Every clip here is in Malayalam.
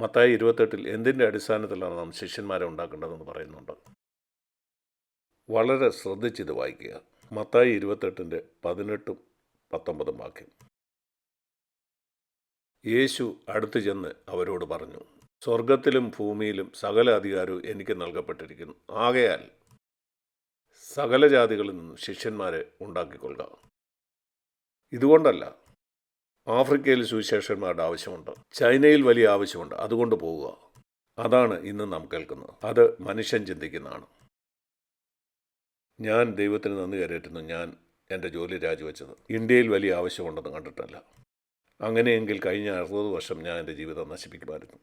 മത്തായി ഇരുപത്തെട്ടിൽ എന്തിന്റെ അടിസ്ഥാനത്തിലാണ് നാം ശിഷ്യന്മാരെ ഉണ്ടാക്കേണ്ടതെന്ന് പറയുന്നുണ്ട്? വളരെ ശ്രദ്ധിച്ചിത് വായിക്കുക. മത്തായി ഇരുപത്തെട്ടിന്റെ പതിനെട്ടും പത്തൊമ്പതും വാക്യം. യേശു അടുത്തു ചെന്ന് അവരോട് പറഞ്ഞു സ്വർഗത്തിലും ഭൂമിയിലും സകല അധികാരവും എനിക്ക് നൽകപ്പെട്ടിരിക്കുന്നു. ആകയാൽ സകല ജാതികളിൽ നിന്നും ശിഷ്യന്മാരെ ഉണ്ടാക്കിക്കൊള്ളുക. ഇതുകൊണ്ടല്ല ആഫ്രിക്കയിൽ സുവിശേഷന്മാരുടെ ആവശ്യമുണ്ട്. ചൈനയിൽ വലിയ ആവശ്യമുണ്ട്. അതുകൊണ്ട് പോവുക. അതാണ് ഇന്ന് നാം കേൾക്കുന്നത്. അത് മനുഷ്യൻ ചിന്തിക്കുന്നതാണ്. ഞാൻ ദൈവത്തിന് നന്ദി കരയറ്റുന്നു. ഞാൻ എന്റെ ജോലി രാജിവെച്ചത്. ഇന്ത്യയിൽ വലിയ ആവശ്യമുണ്ടെന്ന് കണ്ടിട്ടല്ല. അങ്ങനെയെങ്കിൽ കഴിഞ്ഞ അറുപത് വർഷം ഞാൻ എന്റെ ജീവിതം നശിപ്പിക്കുമായിരുന്നു.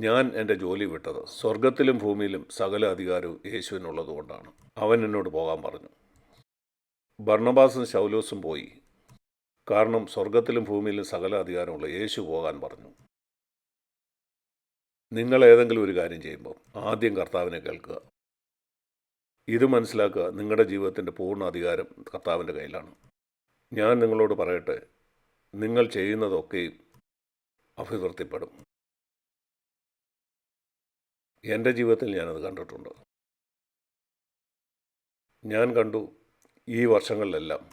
ഞാൻ എന്റെ ജോലി വിട്ടത് സ്വർഗത്തിലും ഭൂമിയിലും സകല അധികാരവും യേശുവിനുള്ളതുകൊണ്ടാണ്. അവൻ എന്നോട് പോകാൻ പറഞ്ഞു. ഭർണബാസും ശൗലോസും പോയി. കാരണം സ്വർഗത്തിലും ഭൂമിയിലും സകല അധികാരമുള്ള യേശു പോകാൻ പറഞ്ഞു. നിങ്ങൾ ഏതെങ്കിലും ഒരു കാര്യം ചെയ്യുമ്പോൾ ആദ്യം കർത്താവിനെ കേൾക്കുക. ഇത് മനസ്സിലാക്കുക നിങ്ങളുടെ ജീവിതത്തിന്റെ പൂർണ അധികാരം കർത്താവിന്റെ കയ്യിലാണ്. ഞാൻ നിങ്ങളോട് പറയട്ടെ നിങ്ങൾ ചെയ്യുന്നതൊക്കെയും അഭിവൃദ്ധിപ്പെടും. എന്റെ ജീവിതത്തിൽ ഞാനത് കണ്ടിട്ടുണ്ട്. ഞാൻ കണ്ടു ഈ വർഷങ്ങളിലെല്ലാം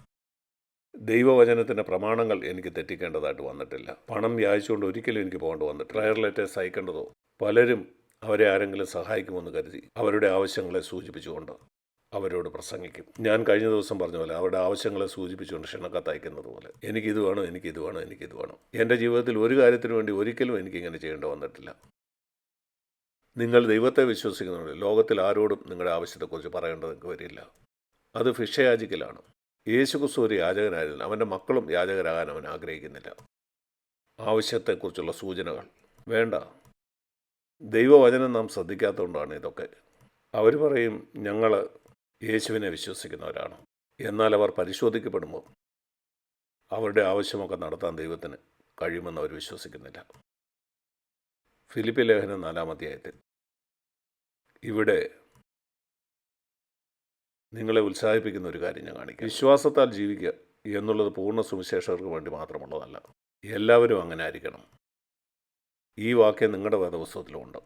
ദൈവവചനത്തിന്റെ പ്രമാണങ്ങൾ എനിക്ക് തെറ്റിക്കേണ്ടതായിട്ട് വന്നിട്ടില്ല. പണം വ്യാഴ്ചകൊണ്ട് ഒരിക്കലും എനിക്ക് പോകേണ്ടി വന്നിട്ടില്ല. പ്രയർ ലെറ്റേഴ്സ് അയക്കേണ്ടതോ പലരും അവരെ ആരെങ്കിലും സഹായിക്കുമെന്ന് കരുതി അവരുടെ ആവശ്യങ്ങളെ സൂചിപ്പിച്ചുകൊണ്ട് അവരോട് പ്രസംഗിക്കും. ഞാൻ കഴിഞ്ഞ ദിവസം പറഞ്ഞ പോലെ അവരുടെ ആവശ്യങ്ങളെ സൂചിപ്പിച്ചുകൊണ്ട് ക്ഷണക്കത്ത് അയക്കുന്നത് പോലെ എനിക്കിത് വേണം എനിക്കിത് വേണം എനിക്കിത് വേണം. എന്റെ ജീവിതത്തിൽ ഒരു കാര്യത്തിനു വേണ്ടി ഒരിക്കലും എനിക്കിങ്ങനെ ചെയ്യേണ്ടി വന്നിട്ടില്ല. നിങ്ങൾ ദൈവത്തെ വിശ്വസിക്കുന്നുണ്ട്. ലോകത്തിൽ ആരോടും നിങ്ങളുടെ ആവശ്യത്തെക്കുറിച്ച് പറയേണ്ടത് നിങ്ങൾക്ക് വരില്ല. അത് ഭിക്ഷയാചിക്കലാണ് യേശുക്രിസ്തു ഒരു യാചകനായിരുന്നു. അവന്റെ മക്കളും യാചകരാകാൻ അവൻ ആഗ്രഹിക്കുന്നില്ല. ആവശ്യത്തെക്കുറിച്ചുള്ള സൂചനകൾ. വേണ്ട. ദൈവവചനം നാം ശ്രദ്ധിക്കാത്തതുകൊണ്ടാണ് ഇതൊക്കെ. അവർ പറയും ഞങ്ങൾ യേശുവിനെ വിശ്വസിക്കുന്നവരാണ്. എന്നാൽ അവർ പരിശോധിക്കപ്പെടുമ്പോൾ അവരുടെ ആവശ്യമൊക്കെ നടത്താൻ ദൈവത്തിന് കഴിയുമെന്ന് അവർ വിശ്വസിക്കുന്നില്ല. ഫിലിപ്പി ലേഖനം നാലാം അധ്യായത്തിൽ. ഇവിടെ നിങ്ങളെ ഉത്സാഹിപ്പിക്കുന്ന ഒരു കാര്യം ഞാൻ കാണിക്കാം. വിശ്വാസത്താൽ ജീവിക്കുക എന്നുള്ളത് പൂർണ സുവിശേഷകർക്ക് വേണ്ടി മാത്രമുള്ളതല്ല. എല്ലാവരും അങ്ങനെ ആയിരിക്കണം. ഈ വാക്യം നിങ്ങളുടെ വേദപുസ്തകത്തിലുമുണ്ട്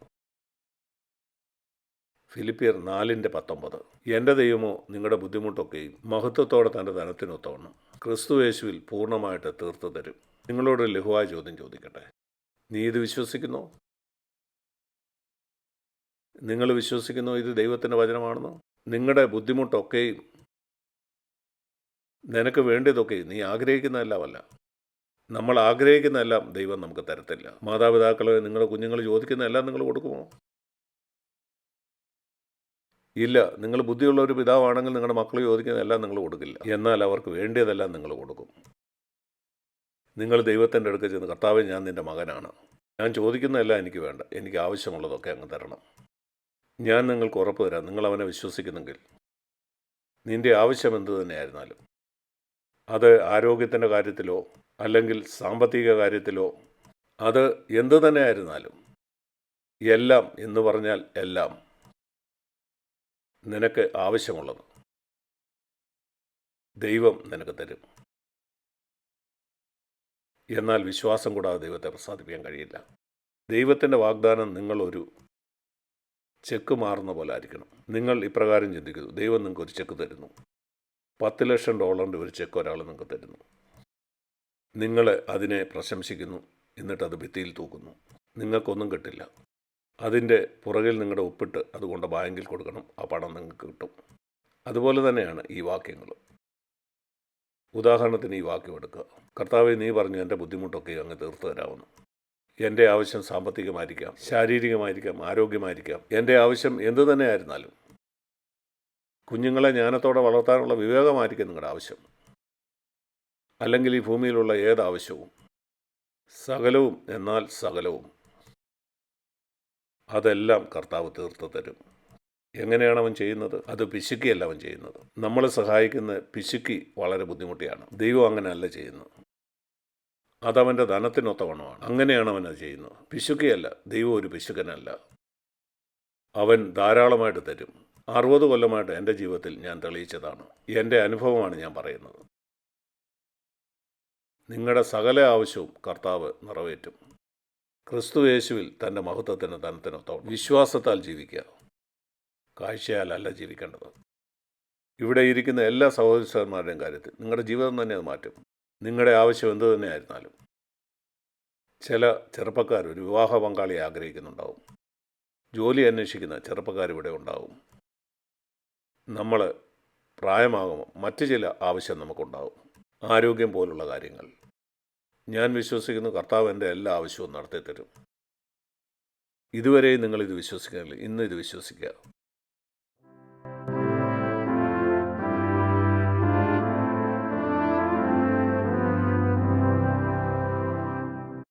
ഫിലിപ്പിയർ നാലിന്റെ പത്തൊമ്പത്. എന്റെ ദൈവമോ നിങ്ങളുടെ ബുദ്ധിമുട്ടൊക്കെയും മഹത്വത്തോടെ തന്റെ ധനത്തിനൊത്തവണ്ണം ക്രിസ്തു യേശുവിൽ പൂർണമായിട്ട് തീർത്തു തരും. നിങ്ങളോട് ലഘുവായ ചോദ്യം ചോദിക്കട്ടെ. നീ ഇത് വിശ്വസിക്കുന്നോ? നിങ്ങൾ വിശ്വസിക്കുന്നോ ഇത് ദൈവത്തിന്റെ വചനമാണെന്നോ? നിങ്ങളുടെ ബുദ്ധിമുട്ടൊക്കെയും നിനക്ക് വേണ്ടതൊക്കെ നീ ആഗ്രഹിക്കുന്നതെല്ലാമല്ല നമ്മൾ ആഗ്രഹിക്കുന്നതെല്ലാം ദൈവം നമുക്ക് തരത്തില്ല. മാതാപിതാക്കളെ നിങ്ങളുടെ കുഞ്ഞുങ്ങൾ ചോദിക്കുന്നതെല്ലാം നിങ്ങൾ കൊടുക്കുമോ? ഇല്ല. നിങ്ങൾ ബുദ്ധിയുള്ള ഒരു പിതാവാണെങ്കിൽ നിങ്ങളുടെ മക്കൾ ചോദിക്കുന്നതെല്ലാം നിങ്ങൾ കൊടുക്കില്ല. എന്നാൽ അവർക്ക് വേണ്ടിയതെല്ലാം നിങ്ങൾ കൊടുക്കും. നിങ്ങൾ ദൈവത്തിന്റെ അടുക്കൽ ചെന്ന് കർത്താവ് ഞാൻ നിന്റെ മകനാണ്. ഞാൻ ചോദിക്കുന്നതെല്ലാം എനിക്ക് വേണ്ട. എനിക്ക് ആവശ്യമുള്ളതൊക്കെ അങ്ങ് തരണം. ഞാൻ നിങ്ങൾക്ക് ഉറപ്പ് തരാം. നിങ്ങൾ അവനെ വിശ്വസിക്കുന്നെങ്കിൽ. നിന്റെ ആവശ്യം എന്ത് തന്നെയായിരുന്നാലും. അത് ആരോഗ്യത്തിന്റെ കാര്യത്തിലോ അല്ലെങ്കിൽ സാമ്പത്തിക കാര്യത്തിലോ അത് എന്തു തന്നെ ആയിരുന്നാലും എല്ലാം എന്ന് പറഞ്ഞാൽ എല്ലാം. നിനക്ക് ആവശ്യമുള്ളത്. ദൈവം നിനക്ക് തരും. എന്നാൽ വിശ്വാസം കൂടാതെ ദൈവത്തെ പ്രസാദിപ്പിക്കാൻ കഴിയില്ല. ദൈവത്തിന്റെ വാഗ്ദാനം നിങ്ങളൊരു ചെക്ക് മാറുന്ന പോലെ ആയിരിക്കണം. നിങ്ങൾ ഇപ്രകാരം ചിന്തിക്കുന്നു. ദൈവം നിങ്ങൾക്ക് ഒരു ചെക്ക് തരുന്നു. പത്ത് ലക്ഷം ഡോളറിന്റെ ഒരു ചെക്ക് ഒരാൾ നിങ്ങൾക്ക് തരുന്നു. നിങ്ങൾ അതിനെ പ്രശംസിക്കുന്നു. എന്നിട്ട് അത് ഭിത്തിയിൽ തൂക്കുന്നു. നിങ്ങൾക്കൊന്നും കിട്ടില്ല. അതിന്റെ പുറകിൽ നിങ്ങളുടെ ഒപ്പിട്ട് അതുകൊണ്ട് ബാങ്കിൽ കൊടുക്കണം. ആ പണം നിങ്ങൾക്ക് കിട്ടും. അതുപോലെ തന്നെയാണ് ഈ വാക്യങ്ങൾ ഉദാഹരണത്തിന് ഈ വാക്യം എടുക്കുക. കർത്താവ് നീ പറഞ്ഞു എന്റെ ബുദ്ധിമുട്ടൊക്കെ അങ്ങ് തീർത്തു തരാമെന്ന് എന്റെ ആവശ്യം സാമ്പത്തികമായിരിക്കാം ശാരീരികമായിരിക്കാം ആരോഗ്യമായിരിക്കാം. എന്റെ ആവശ്യം എന്തു തന്നെ ആയിരുന്നാലും കുഞ്ഞുങ്ങളെ ജ്ഞാനത്തോടെ വളർത്താനുള്ള വിവേകമായിരിക്കും നിങ്ങളുടെ ആവശ്യം. അല്ലെങ്കിൽ ഈ ഭൂമിയിലുള്ള ഏതാവശ്യവും. സകലവും എന്നാൽ സകലവും. അതെല്ലാം കർത്താവ് തീർത്ത് തരും. എങ്ങനെയാണ് അവൻ ചെയ്യുന്നത്? അത് പിശുക്കിയല്ല അവൻ ചെയ്യുന്നത്. നമ്മളെ സഹായിക്കുന്ന പിശുക്കി വളരെ ബുദ്ധിമുട്ടിയാണ്. ദൈവം അങ്ങനെയല്ല ചെയ്യുന്നത്. അതവന്റെ ധനത്തിനൊത്തവണ്ണമാണ് അങ്ങനെയാണ് അവൻ അത് ചെയ്യുന്നത്. പിശുക്കിയല്ല ദൈവം ഒരു പിശുക്കനല്ല. അവൻ ധാരാളമായിട്ട് തരും. അറുപത് കൊല്ലമായിട്ട് എന്റെ ജീവിതത്തിൽ ഞാൻ തെളിയിച്ചതാണ്. എന്റെ അനുഭവമാണ് ഞാൻ പറയുന്നത്. നിങ്ങളുടെ സകല ആവശ്യവും കർത്താവ് നിറവേറ്റും. ക്രിസ്തു യേശുവിൽ തന്റെ മഹത്വത്തിന് ധനത്തിനൊത്തവണ്ണം വിശ്വാസത്താൽ ജീവിക്കുക. കാഴ്ചയാലല്ല ജീവിക്കേണ്ടത്. ഇവിടെ ഇരിക്കുന്ന എല്ലാ സഹോദരന്മാരുടെയും കാര്യത്തിൽ നിങ്ങളുടെ ജീവിതം തന്നെ അത് മാറ്റും. നിങ്ങളുടെ ആവശ്യം എന്തു തന്നെയായിരുന്നാലും ചില ചെറുപ്പക്കാർ ഒരു വിവാഹ പങ്കാളിയെ ആഗ്രഹിക്കുന്നുണ്ടാവും. ജോലി അന്വേഷിക്കുന്ന ചെറുപ്പക്കാർ ഇവിടെ ഉണ്ടാവും. നമ്മൾ പ്രായമാകുമ്പോൾ മറ്റ് ചില ആവശ്യം നമുക്കുണ്ടാവും. ആരോഗ്യം പോലുള്ള കാര്യങ്ങൾ. ഞാൻ വിശ്വസിക്കുന്നു കർത്താവ് എന്റെ എല്ലാ ആവശ്യവും നടത്തി തരും ഇതുവരെയും നിങ്ങളിത് വിശ്വസിക്കുന്നില്ല. ഇന്ന് ഇത് വിശ്വസിക്കുക.